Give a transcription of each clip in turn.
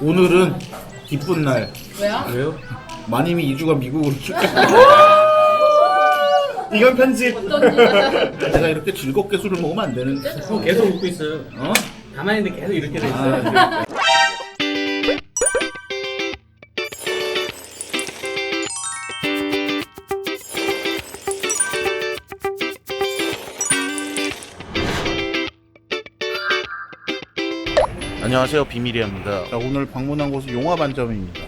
오늘은 기쁜 날. 왜요? 왜요? 마님이 2주간 미국으로 출장. 이건 편집. 내가 이렇게 즐겁게 술을 먹으면 안 되는데. 형 계속 웃고 있어요. 어? 가만히 있는데 계속 이렇게 돼 있어요. 아, 안녕하세요 비밀이합니다. 자, 오늘 방문한 곳은 용화 반점입니다.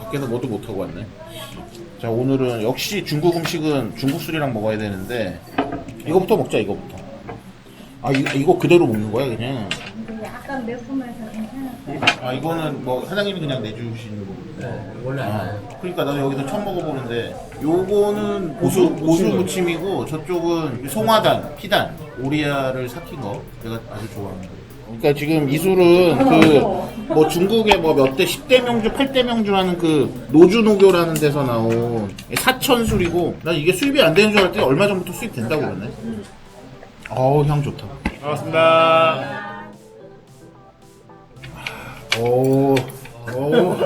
밖에서 뭐도 못 하고 왔네. 자 오늘은 역시 중국 음식은 중국 술이랑 먹어야 되는데 이거부터 먹자 이거부터. 아 이, 이거 그대로 먹는 거야 그냥. 약간 매콤해서 아. 아 이거는 뭐 사장님이 그냥 내주시는 거. 네, 원래 안 아, 나요. 그러니까 나도 여기서 처음 먹어보는데 요거는 보수 보수 무침이고 저쪽은 송화단, 피단, 오리아를 삭힌 거 내가 아주 좋아하는 거. 그러니까 지금 이 술은 그 뭐 중국의 뭐 몇 대 10대 명주, 8대 명주라는 그 노주노교라는 데서 나온 사천 술이고 난 이게 수입이 안 되는 줄 알았더니 얼마 전부터 수입 된다고 그러네. 어우 향 좋다. 반갑습니다. 오, 오.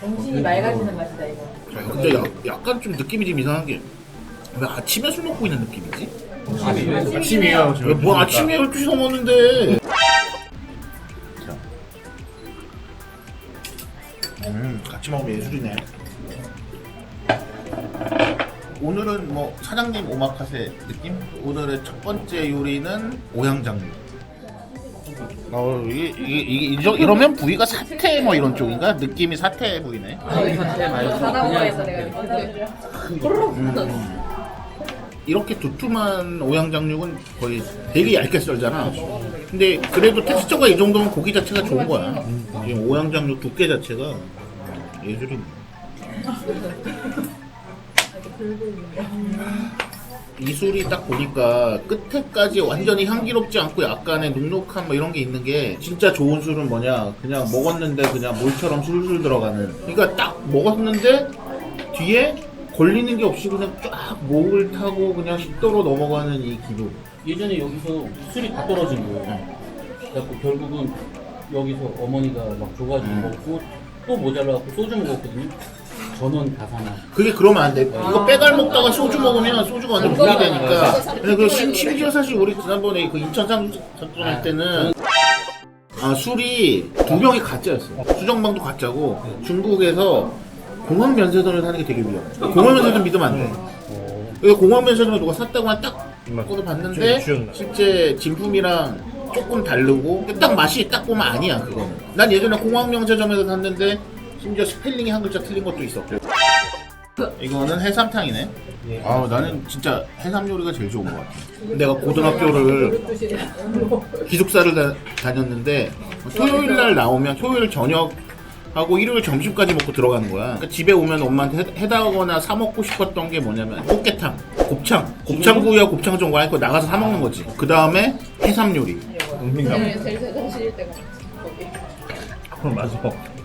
정신이 맑아지는 맛이다 이거. 야, 근데 야, 약간 좀 느낌이 좀 이상한 게 왜 아침에 술 먹고 있는 느낌이지? 아침이에요. 왜 뭐 아침에 12시 넘었는데 자. 음 같이 먹으면 예술이네 오늘은 뭐 사장님 오마카세 느낌? 오늘의 첫 번째 요리는 오양장류 어, 이게, 이게, 이게 이러- 이러면 부위가 사태 뭐 이런 쪽인가? 느낌이 사태 부위네 사태 말고 바다보에서 그냥 내가 이렇게 두툼한 오양장육은 거의 되게 얇게 썰잖아. 근데 그래도 텍스처가 이 정도면 고기 자체가 좋은 거야. 지금 오양장육 두께 자체가 예술이. 이 술이 딱 보니까 끝에까지 완전히 향기롭지 않고 약간의 눅눅한 뭐 이런 게 있는 게 진짜 좋은 술은 뭐냐? 그냥 먹었는데 그냥 물처럼 술술 들어가는. 그러니까 딱 먹었는데 뒤에 걸리는 게 없이 그냥 쫙 목을 타고 그냥 식도로 넘어가는 이 기분 예전에 여기서 술이 다 떨어진 거예요. 그래갖고 결국은 여기서 어머니가 막 줘가지고 먹고 또 모자라갖고 소주 먹었거든요. 전원 다사나. 그게 그러면 안 돼. 이거 빼갈 먹다가 소주 먹으면 소주가 완전 물이 되니까. 근데 그 심- 심지어 사실 우리 지난번에 그 인천 상사건할 때는 아 술이 두 병이 가짜였어. 수정방도 가짜고 중국에서 공항 면세점을 사는 게 되게 위험해. 공항 면세점 믿으면 안 돼. 그래서 공항 면세점에 누가 샀다고 딱 꺼서 봤는데 좀 기억나. 실제 진품이랑 조금 다르고 딱 맛이 딱 보면 아니야 그거는. 난 예전에 공항 면세점에서 샀는데 심지어 스펠링이 한 글자 틀린 것도 있었고. 이거는 해삼탕이네. 아 나는 진짜 해삼 요리가 제일 좋은 것 같아. 내가 고등학교를 기숙사를 다, 다녔는데 토요일 날 나오면 토요일 저녁 하고 일요일 점심까지 먹고 들어가는 거야. 그러니까 집에 오면 엄마한테 해- 해다거나 사 먹고 싶었던 게 뭐냐면 꽃게탕, 곱창, 곱창구이와 곱창 전과 하고 나가서 사 먹는 거지. 그 다음에 해삼 요리. 제일 제일 세정실일 때가 거기. 그럼 맞아.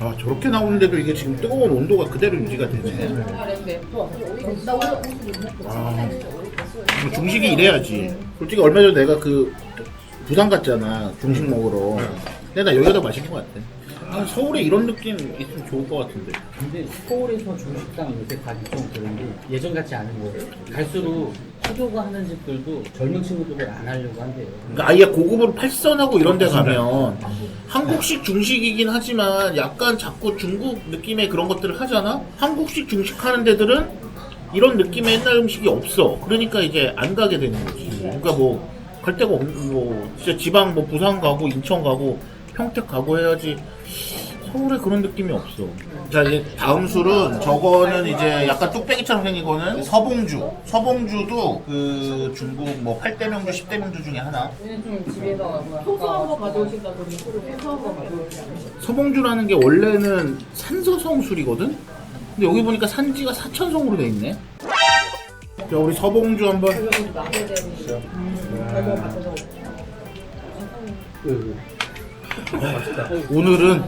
아 저렇게 나오는데도 이게 지금 뜨거운 온도가 그대로 유지가 되네. 아, 뭐 중식이 이래야지. 솔직히 얼마 전에 내가 그 부산 갔잖아 중식 먹으러. 근데 나 여기가 더 맛있는 것 같아. 아, 서울에 이런 느낌 있으면 좋을 것 같은데. 근데 서울에서 중식당 요새 가기 좀 그런데 예전 같지 않은 거예요. 갈수록 수교가 하는 집들도 젊은 친구들을 안 하려고 한대요. 그러니까 아예 고급으로 팔선하고 이런 데 가면 한국식 중식이긴 하지만 약간 자꾸 중국 느낌의 그런 것들을 하잖아? 한국식 중식 하는 데들은 이런 느낌의 옛날 음식이 없어. 그러니까 이제 안 가게 되는 거지. 그러니까 뭐 갈 데가 없는 뭐 진짜 지방 뭐 부산 가고 인천 가고 평택 가고 해야지 서울에 그런 느낌이 없어. 자 이제 다음 술은 저거는 이제 약간 뚝배기처럼 생긴 거는 서봉주. 서봉주도 그 중국 뭐 8대 명주, 10대 명주 중에 하나. 얘는 좀 집에서 뭐야. 소소한 거 가져오신다 소소한 거 가져오신다. 서봉주라는 게 원래는 산서성 술이거든? 근데 여기 보니까 산지가 사천성으로 돼 있네. 자, 우리 서봉주 한번. 오늘은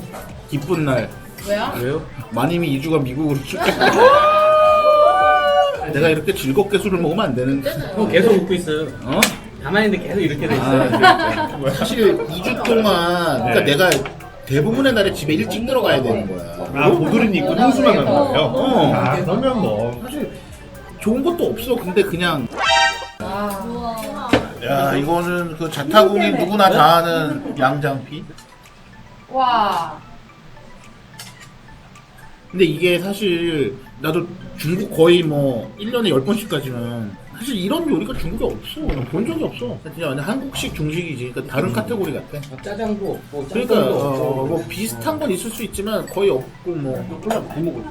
기쁜 날. 왜요? 왜요? 마님이 2주간 미국으로 출장. 내가 이렇게 즐겁게 술을 먹으면 안 되는데. 형 계속 웃고 있어요. 어? 가만히 있는데 계속 이렇게 돼 있어요. 사실 2주 동안 그러니까 네. 내가 대부분의 날에 집에 일찍 들어가야 되는 거야. 아 보드린 입고 홍수만 하는 거예요? 어. 아 그러면 뭐 사실 좋은 것도 없어. 근데 그냥 아. 야 이거는 그 자타공인 누구나 다 아는 양장피. 와. 근데 근데 이게 사실 나도 중국 거의 뭐 1년에 10번씩까지는 사실 이런 요리가 중국에 없어. 본 적이 없어. 그냥 완전 한국식 중식이지. 그러니까 다른 카테고리 같아. 짜장도 없고 그러니까 어, 없고 뭐 비슷한 건 있을 수 있지만 거의 없고 뭐 콜라 많이 먹을 거.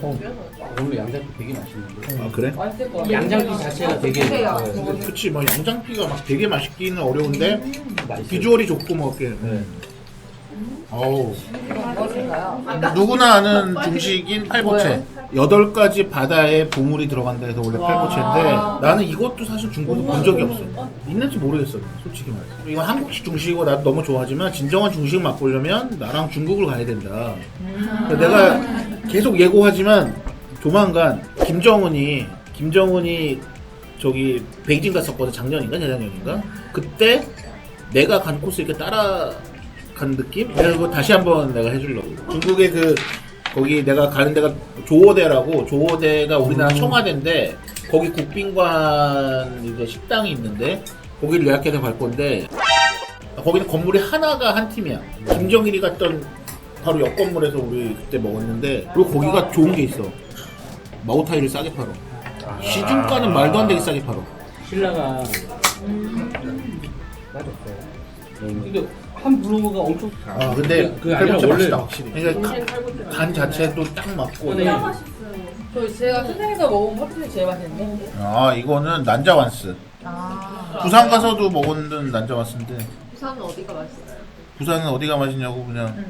어, 원래 양장피 되게 맛있는데. 아 그래? 양장피 자체가 되게. 어, 그치 뭐 양장피가 막 되게 맛있기는 어려운데 맛있어요. 비주얼이 좋고 뭐 이렇게 네. 어우. 무엇인가요? 누구나 아는 중식인 팔보채. 여덟 가지 바다에 보물이 들어간다 해서 원래 팔보채인데 나는 이것도 사실 중국에 본 적이 없어 있는지 모르겠어 솔직히 말해 이건 한국식 중식이고 나도 너무 좋아하지만 진정한 중식 맛보려면 나랑 중국을 가야 된다. 그래서 내가 계속 예고하지만 조만간 김정은이 김정은이 저기 베이징 갔었거든 작년인가? 재작년인가? 그때 내가 간 코스 이렇게 따라 간 느낌? 내가 그거 다시 한번 내가 해주려고. 중국의 그 거기 내가 가는 데가 조호대라고 조호대가 우리나라 청와대인데 거기 국빈관 이제 식당이 있는데 거기를 예약해서 갈 건데 거기는 건물이 하나가 한 팀이야. 김정일이 갔던 바로 옆 건물에서 우리 그때 먹었는데 그리고 거기가 좋은 게 있어. 마오타이를 싸게 팔어 시중가는 말도 안 되게 싸게 팔어 신라가. 맞았어요. 근데 한 블로그가 엄청 아 근데 그 아니라 팔보채 원래 맛있다 그러니까 가- 간 자체도 딱 맞고 네. 저 제가 세상에서 먹은 커피가 제일 맛있는데. 아 이거는 난자완스 아. 부산 가서도 먹었는 난자완스인데 부산은 어디가 맛있어요? 부산은 어디가 맛있냐고 그냥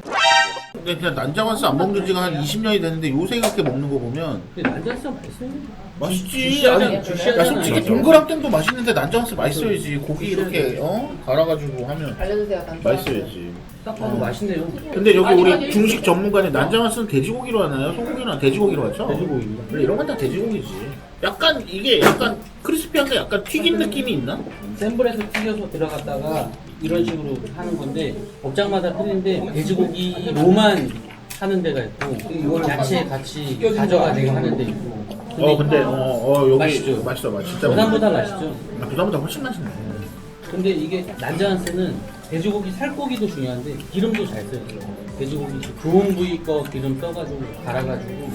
근데 그냥 난자완스 안 먹는 지가 한 20년이 됐는데 요새 그렇게 먹는 거 보면 근데 난자스 맛있어요. 맛있지 아니, 주시하잖아. 야 솔직히 동그랑땡도 맛있는데 난자완스 맛있어야지 고기 이렇게 어 갈아가지고 하면 알려주세요. 난 맛있어야지 딱 봐도 맛있네요. 근데 여기 우리 중식 전문가는 난자완스는 돼지고기로 하나요? 소고기는 돼지고기로 하죠? 돼지고기입니다. 근데 이런 건 다 돼지고기지 약간 이게 약간 크리스피한데 약간 튀긴 느낌이 있나? 센 불에서 튀겨서 들어갔다가 이런 식으로 하는 건데 업장마다 틀린데 돼지고기 로만 하는 데가 있고 야채 같이 가져가지고 하는 데 있고 어 근데 어, 어 여기 맛있죠? 맛있어 맛 진짜 부산보다 맛있죠. 아, 부산보다 훨씬 맛있네 근데 이게 난자한스는 돼지고기 살코기도 중요한데 기름도 잘 써요. 돼지고기 좋은 부위 거 기름 써가지고 갈아가지고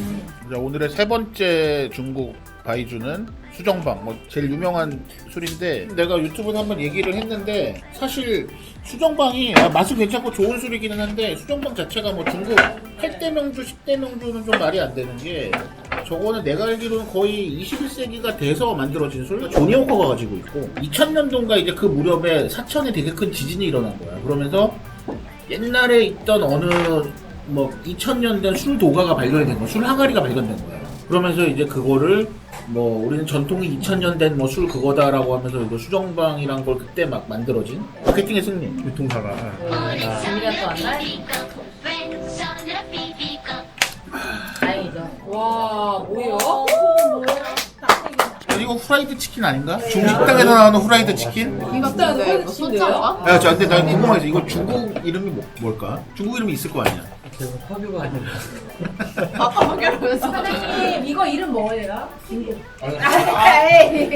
자, 오늘의 세 번째 중국 바이주는 수정방 뭐 제일 유명한 술인데 내가 유튜브에서 한번 얘기를 했는데 사실 수정방이 아, 맛은 괜찮고 좋은 술이기는 한데 수정방 자체가 뭐 중국 8대 명주 10대 명주는 좀 말이 안 되는 게 저거는 내가 알기로는 거의 21세기가 돼서 만들어진 술 조니 워커가 가지고 있고 2000년도인가 이제 그 무렵에 사천에 되게 큰 지진이 일어난 거야 그러면서 옛날에 있던 어느 뭐 2000년 된 술 도가가 발견된 거야. 술 항아리가 발견된 거야. 그러면서 이제 그거를 뭐 우리는 전통이 2000년 된 뭐 술 그거다라고 하면서 이거 수정방이란 걸 그때 막 만들어진 마케팅의 승리. 유통사가 준비가 또안 날? 다행이죠. 와, 뭐예요? 이거 후라이드 치킨 아닌가? 중식당에서 나오는 후라이드 치킨? 이것도 소짜인가? 야, 저 근데 난 궁금해서 이거 중국 이름이 뭐, 뭘까? 중국 이름이 있을 거 아니야? 제가 화교가 아니라 아까 먹여보면서. 사장님 이거 이름 뭐예요?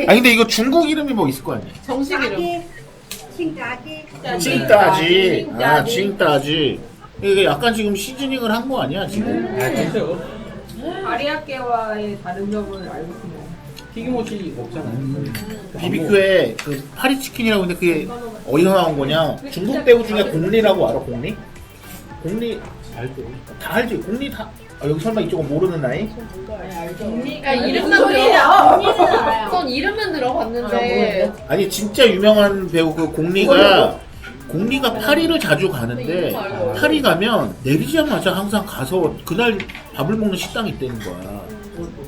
아니 근데 이거 중국 이름이 뭐 있을 거 아니야? 정식 이름. 칭짜기 칭따지. 아, 칭따지. 이게 약간 지금 시즈닝을 한 거 아니야 지금? 아 진짜요? 아리아케와의 다른 점은 알고 있습니다. 튀김옷이 없잖아요. 비비큐에 그 파리 치킨이라고 근데 그게 어디서 나온 거냐? 중국 배우 중에 공리라고 알아? 공리? 공리 알죠. 다 알지? 공리 다. 아, 여기 설마 이쪽은 모르는 나이? 그러니까 이름만 들어. 전 이름만 들어봤는데. 아니 진짜 유명한 배우 그 공리가 공리가 파리를 자주 가는데 파리 가면 내리자마자 항상 가서 그날 밥을 먹는 식당이 있다는 거야.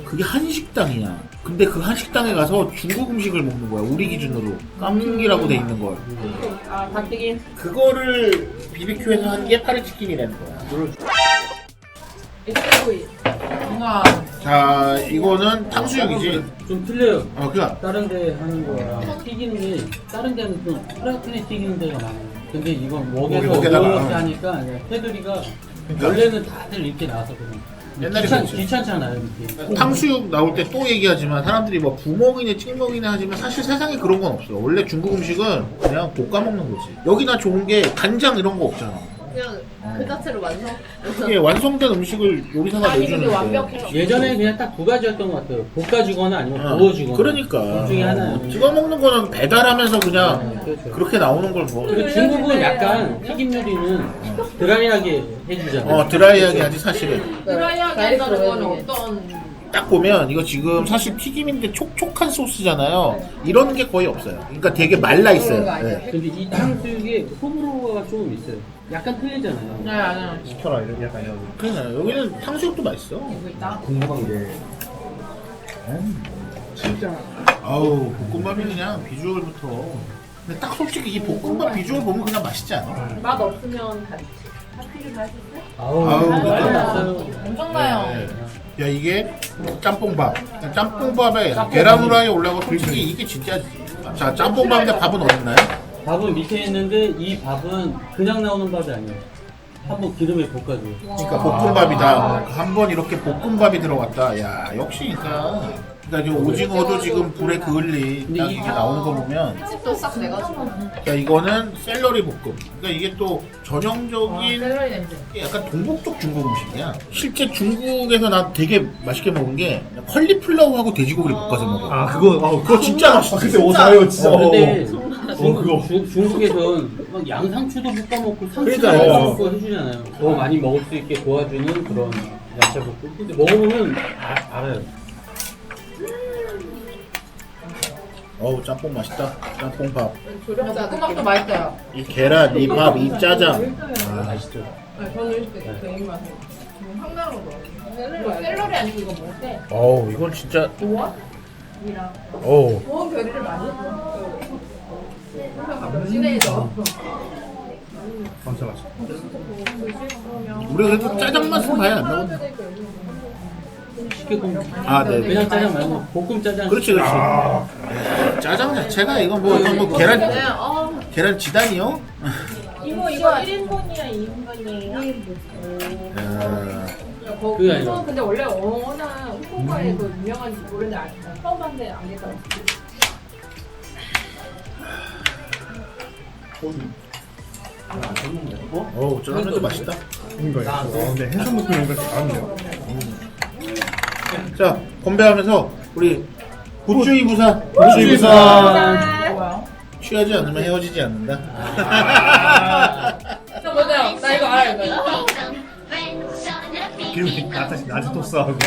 그게 한식당이야. 근데 그 한식당에 가서 중국 음식을 먹는 거야. 우리 기준으로 깐풍기라고 돼 있는 걸. 아, 닭튀김. 그거를 비비큐에서 한 게 파리 치킨이라는 거야. 익스구이. 뭔가 자 이거는 탕수육이지. 좀 틀려요. 어 그냥 다른 데 하는 거랑 튀기는 게 다른 데는 좀 프라이팬에 튀기는 데가 많아요. 근데 이건 웍에서 웍에다가. 이렇게 하니까 테두리가 원래는 다들 이렇게 나왔거든요. 옛날에 귀찮. 귀찮잖아요. 이렇게. 탕수육 나올 때 또 얘기하지만 사람들이 뭐 부먹이네 찍먹이네 하지만 사실 세상에 그런 건 없어. 원래 중국 음식은 그냥 볶아 먹는 거지. 여기 나 좋은 게 간장 이런 거 없잖아. 그냥 그 자체로 완성. 이게 완성된 음식을 요리사가 아니 내주는데. 완벽해. 예전에 그냥 딱 두 가지였던 것 같아요. 볶아주거나 아니면 어, 구워주거나. 그러니까 둘 중에 하나요. 찍어 먹는 거는 배달하면서 그냥 네, 그렇죠. 그렇게 나오는 걸 뭐. 그리고 중국은 약간 튀김 요리는 드라이하게 해주잖아요. 어 드라이하게 하지 사실은. 드라이하게 한다는 건 어떤 딱 보면 이거 지금 사실 튀김인데 촉촉한 소스잖아요. 이런 게 거의 없어요. 그러니까 되게 말라 있어요. 네. 근데 이 탕수육에 호불호가 조금 있어요. 약간 틀리잖아요. 네 아니야. 시켜라 이런 약간 이런 그러나 여기는 탕수육도 맛있어. 궁금한 게 진짜 아우 볶음밥이 그냥 비주얼부터. 근데 딱 솔직히 이 볶음밥 비주얼 보면 그냥 맛있지 않아? 맛 없으면 다 아우, 아우, 난리 그거. 났어요. 엄청나요. 네. 야 이게 짬뽕밥. 짬뽕밥에 계란 후라이 올라가고 솔직히 이게 진짜지. 자 짬뽕밥인데 밥은 어딨나요? 밥은 밑에 있는데 이 밥은 그냥 나오는 밥이 아니에요. 한번 기름에 볶아줘요. 그러니까 볶음밥이다. 한 번 이렇게 볶음밥이 들어갔다. 야 역시 그러니까. 그러니까 이 오징어도 지금 불에 그을리 근데 딱 이- 이게 나오는 거 보면 또 싹 내가지고. 그러니까 이거는 샐러리 볶음. 그러니까 이게 또 전형적인 샐러리 냄새. 약간 동북 쪽 중국 음식이야. 실제 중국에서 나 되게 맛있게 먹은 게 컬리플라워하고 돼지고기를 볶아서 먹어. 아 그거 아 그거 진짜 맛있어. 아, 그때 오사요 진짜 어, 근데 어, 중국, 그거. 중, 중국에선 막 양상추도 볶아 먹고 상추도 그러니까요. 볶아 먹고 해주잖아요. 더 많이 먹을 수 있게 도와주는 그런 야채 볶음. 근데 먹어보면 아, 알아요. 어우 짬뽕 맛있다. 짬뽕밥. 조력자 볶음밥도 맛있어요. 이 계란, 이 밥, 이 짜장. 아, 맛있죠. 네, 저는 이렇게 그 입맛에. 황당한 거. 이거 샐러리 아니고 이거 뭔데? 어우 이건 진짜. 도원? 어우. 도원 결의를 많이 했어. 시내에서. 진짜 맛있어 우리 그래도 짜장 맛은 봐야 안 나거든. 쉽게 볶아 네. 그냥 짜장 말고 볶음 짜장. 그렇지 그렇지. 짜장 자체가 이건 뭐, 이건 뭐 계란 네, 어. 계란 지단이요? 이거 이거 1인분이야 2인분이에요? 야, 거- 그게 그거 아니라. 근데 원래 워낙 홍콩과에 그 유명한 지 모르는데 알- 처음 봤는데 알겠다. 어우 짜장면도 맛있다. 그러니까 아, 근데 해산물 거 잘하네요 자 건배하면서 우리 굿주의 부산. 굿주의 부산. 취하지 않으면 헤어지지 않는다. 저 뭐죠? 나 이거 알아 이거. 기름이 나한테 나한테 토스하고